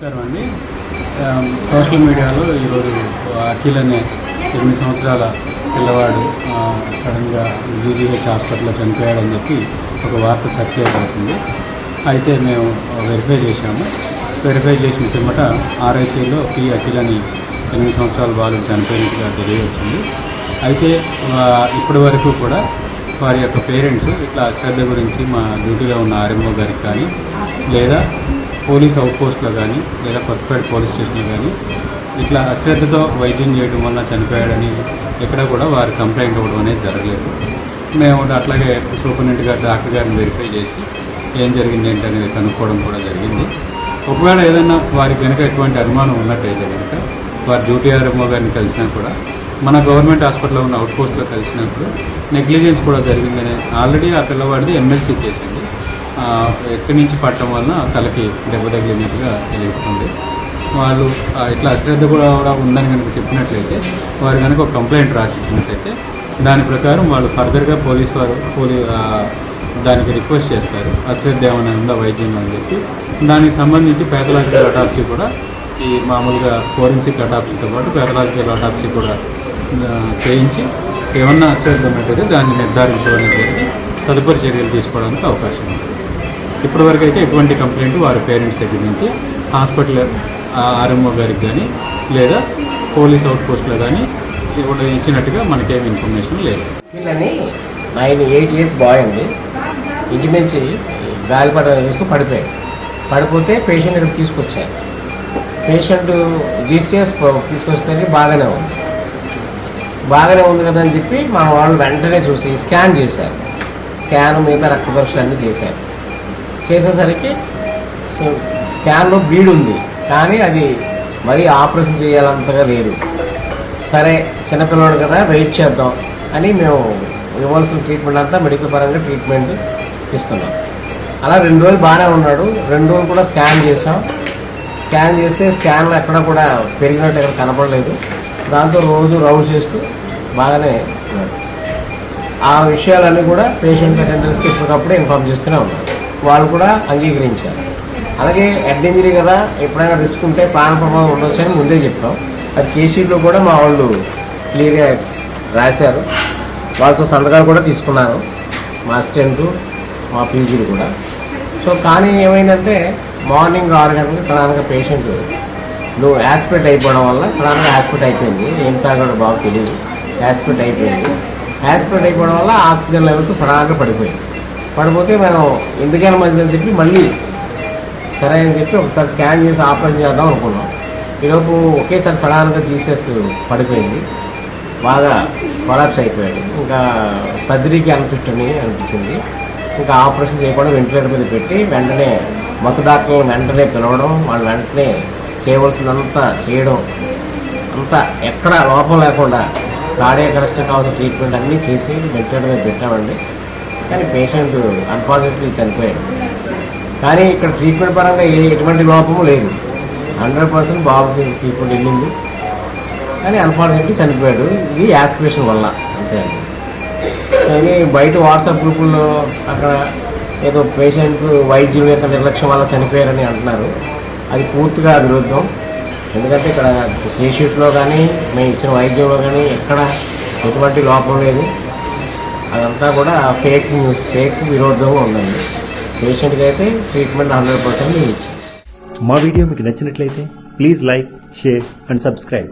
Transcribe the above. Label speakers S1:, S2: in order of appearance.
S1: నమస్కారం అండి. సోషల్ మీడియాలో ఈరోజు అఖిల్ అనే ఎనిమిది సంవత్సరాల పిల్లవాడు సడన్గా జీజీహెచ్ హాస్పిటల్లో చనిపోయాడని చెప్పి ఒక వార్త సర్క్యులేట్ అవుతుంది. అయితే మేము వెరిఫై చేశాము. వెరిఫై చేసిన పిమ్మట ఆర్ఐసీలో పి అఖిల్ అని ఎనిమిది సంవత్సరాల బాలు చనిపోయినట్టుగా తెలియవచ్చింది. అయితే ఇప్పటి వరకు కూడా వారి యొక్క పేరెంట్స్ ఇట్లా అశ్రద్ధ గురించి మా డ్యూటీలో ఉన్న ఆర్ఎంఓ గారికి కానీ లేదా పోలీస్ అవుట్పోస్ట్లో కానీ లేదా కొత్తపేట పోలీస్ స్టేషన్లో కానీ ఇట్లా అశ్రద్ధతో వైద్యం చేయడం వల్ల చనిపోయాడని ఎక్కడ కూడా వారి కంప్లైంట్ ఇవ్వడం అనేది జరగలేదు. మేము అట్లాగే సూపరింటెండెంట్ గారు డాక్టర్ గారిని వెరిఫై చేసి ఏం జరిగింది ఏంటి అనేది కనుక్కోవడం కూడా జరిగింది. ఒకవేళ ఏదైనా వారికి కనుక ఎటువంటి అనుమానం ఉన్నట్టయితే కనుక వారి డ్యూటీ ఆర్ఎంఓ గారిని కలిసినా కూడా మన గవర్నమెంట్ హాస్పిటల్లో ఉన్న అవుట్పోస్ట్లో కలిసినప్పుడు నెగ్లిజెన్స్ కూడా జరిగిందని ఆల్రెడీ ఆ పిల్లవాడిది ఎమ్మెల్సీ కేసు అండి. ఎక్కడి నుంచి పడటం వలన తలకి దెబ్బ తగిలినట్టుగా తెలుస్తుంది. వాళ్ళు ఇట్లా అశ్రద్ధ కూడా ఉందని కనుక చెప్పినట్లయితే వారు కనుక ఒక కంప్లైంట్ రాసి ఇచ్చినట్లయితే దాని ప్రకారం వాళ్ళు ఫర్దర్గా పోలీస్ వారు పోలీ దానికి రిక్వెస్ట్ చేస్తారు. అశ్రద్ధ ఏమైనా ఉందా వైద్యం అని చెప్పి. దానికి సంబంధించి ప్యాథలాజికల్ అటాప్సీ కూడా ఈ మామూలుగా ఫోరెన్సిక్ అటాప్సీతో పాటు ప్యాథలాజికల్ అటాప్సీ కూడా చేయించి ఏమన్నా అశ్రద్ధ ఉన్నట్టయితే దాన్ని నిర్ధారించడం జరిగి తదుపరి చర్యలు తీసుకోవడానికి అవకాశం ఉంది. ఇప్పటివరకు అయితే ఎటువంటి కంప్లైంట్ వారి పేరెంట్స్ దగ్గర నుంచి హాస్పిటల్ ఆర్ఎంఓ గారికి కానీ లేదా పోలీస్ అవుట్ పోస్ట్లో కానీ ఇవ్వడం ఇచ్చినట్టుగా మనకేం ఇన్ఫర్మేషన్ లేదు.
S2: వీళ్ళని నైన్ ఎయిట్ ఇయర్స్ బాయ్ అండి. ఇంటి నుంచి గాలిపటం పడిపోయాడు. పడిపోతే పేషెంట్ ఇక్కడ తీసుకొచ్చారు. పేషెంట్ జీసీఎస్ తీసుకొస్తే బాగానే ఉంది. బాగానే ఉంది కదా అని చెప్పి మా వాళ్ళు వెంటనే చూసి స్కాన్ చేశారు. స్కాన్ మిగతా రక్త పరీక్షలు అన్నీ చేశారు. చేసేసరికి సో స్కాన్లో బ్లీడ్ ఉంది. కానీ అది మరీ ఆపరేషన్ చేయాలంతగా లేదు. సరే చిన్నపిల్లడు కదా వెయిట్ చేద్దాం అని మేము ఇవ్వాల్సిన ట్రీట్మెంట్ అంతా మెడికల్ పరంగా ట్రీట్మెంట్ ఇస్తున్నాం. అలా రెండు రోజులు బాగానే ఉన్నాడు. రెండు రోజులు కూడా స్కాన్ చేసాం స్కాన్ చేస్తే స్కాన్లో ఎక్కడ కూడా పెరిగినట్టు ఎక్కడ కనపడలేదు. దాంతో రోజు రౌండ్ చేస్తూ బాగానే ఉన్నాడు. ఆ విషయాలన్నీ కూడా పేషెంట్ అటెండర్స్కి ఎప్పటికప్పుడే ఇన్ఫామ్ చేస్తూనే ఉన్నారు వాళ్ళు కూడా అంగీకరించారు. అలాగే హెడ్ ఇంజరీ కదా ఎప్పుడైనా రిస్క్ ఉంటే ప్రాణ ప్రభావం ఉండొచ్చు అని ముందే చెప్పాం. అది కేసీలో కూడా మా వాళ్ళు క్లియర్గా రాశారు. వాళ్ళతో సంతకాలు కూడా తీసుకున్నారు. మా అసిస్టెంట్ మా పీజీలు కూడా. సో కానీ ఏమైందంటే మార్నింగ్ ఆరు గంటలకు సడన్గా పేషెంట్ నువ్వు యాస్పిరేట్ అయిపోవడం వల్ల సడన్గా యాస్పిరేట్ అయిపోయింది. ఏం తాగడం బాగా తెలియదు యాస్పిరేట్ అయిపోయింది. యాస్పిరేట్ అయిపోవడం వల్ల ఆక్సిజన్ లెవెల్స్ సడన్గా పడిపోయాయి. పడిపోతే మనం ఎందుకైనా మంచిదని చెప్పి మళ్ళీ సరే అని చెప్పి ఒకసారి స్కాన్ చేసి ఆపరేషన్ చేద్దాం అనుకున్నాం. ఈలోపు ఒకేసారి సడన్గా జీసస్ పడిపోయింది. బాగా కొలాప్స్ అయిపోయాడు. ఇంకా సర్జరీకి అన్ఫిట్ అని అనిపించింది. ఇంకా ఆపరేషన్ చేయకుండా వెంటిలేటర్ మీద పెట్టి వెంటనే మత్తు డాక్టర్లను వెంటనే పిలవడం వాళ్ళు వెంటనే చేయవలసిందంతా చేయడం అంతా ఎక్కడ లోపం లేకుండా కార్డియాక్ అరెస్ట్ కావాల్సిన ట్రీట్మెంట్ అన్నీ చేసి వెంటిలేటర్ మీద పెట్టామండి. కానీ పేషెంట్ అన్ఫార్చునేట్లీ చనిపోయాడు. కానీ ఇక్కడ ట్రీట్మెంట్ పరంగా ఏ ఎటువంటి లోపము లేదు. హండ్రెడ్ పర్సెంట్ బాబుకి ట్రీట్మెంట్ వెళ్ళింది. కానీ అన్ఫార్చునేట్లీ చనిపోయాడు. ఇది యాస్పిరేషన్ వల్ల అంతే కానీ బయట వాట్సాప్ గ్రూపుల్లో అక్కడ ఏదో పేషెంట్ వైద్యుల యొక్క నిర్లక్ష్యం వల్ల చనిపోయారని అంటున్నారు. అది పూర్తిగా విరుద్ధం. ఎందుకంటే ఇక్కడ పేషెంట్లో కానీ మేము ఇచ్చిన వైద్యంలో కానీ ఎక్కడ ఎటువంటి లోపం లేదు. అదంతా కూడా ఫేక్ ఫేక్ విరోధంగా ఉందండి. పేషెంట్కి అయితే ట్రీట్మెంట్ హండ్రెడ్ పర్సెంట్ ఇచ్చాం.
S3: మా వీడియో మీకు నచ్చినట్లయితే please like share and subscribe.